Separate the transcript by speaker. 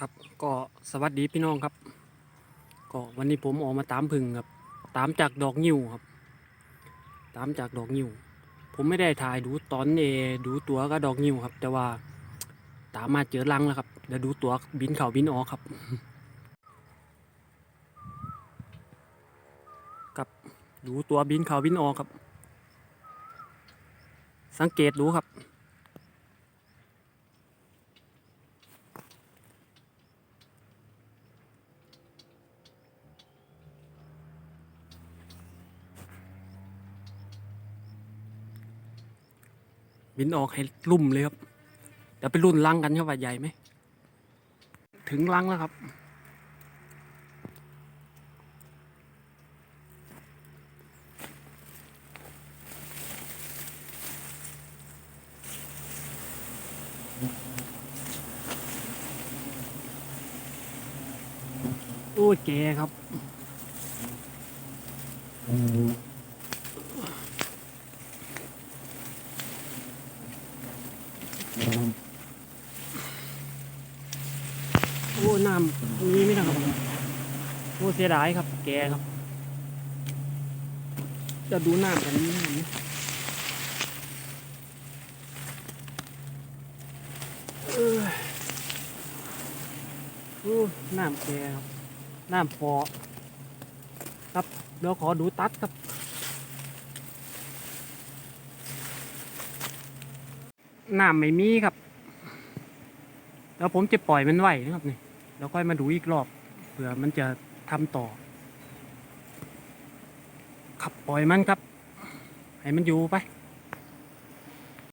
Speaker 1: ครับก็สวัสดีพี่น้องครับ ก็วันนี้ผมออกมาตามพึ่งครับ ตามจากดอกงิ้วครับ ตามจากดอกงิ้วผมไม่ได้ถ่ายดูตอนเอดูตัวก็ดอกงิ้วครับ แต่ว่าตามมาเจอรังแล้วครับเดี๋ยวดูตัวบินเข่าบินออกครับกับดูตัวบินเข่าบินออกครับ สังเกตดูครับ บินออกให้ลุ่มเลยครับเดี๋ยวไปรุ่นลังกันครับว่าใหญ่ไหม ถึงลังแล้วครับ โอ้ยแกครับ โอ้น้ำตรงนี้ไม่นะครับโอ้เสียดายครับ แกครับ จะดูน้ำกันนี้นะครับนี่เอ้ยโอ้น้ำแกครับ น้ำพอครับเดี๋ยวขอดูตัดครับ น้ำไม่มีครับ แล้วผมจะปล่อยมันไว้นะครับนี่แล้วค่อยมาดูอีกรอบเผื่อมันจะทำต่อ ขับปล่อยมันครับ ให้มันอยู่ไป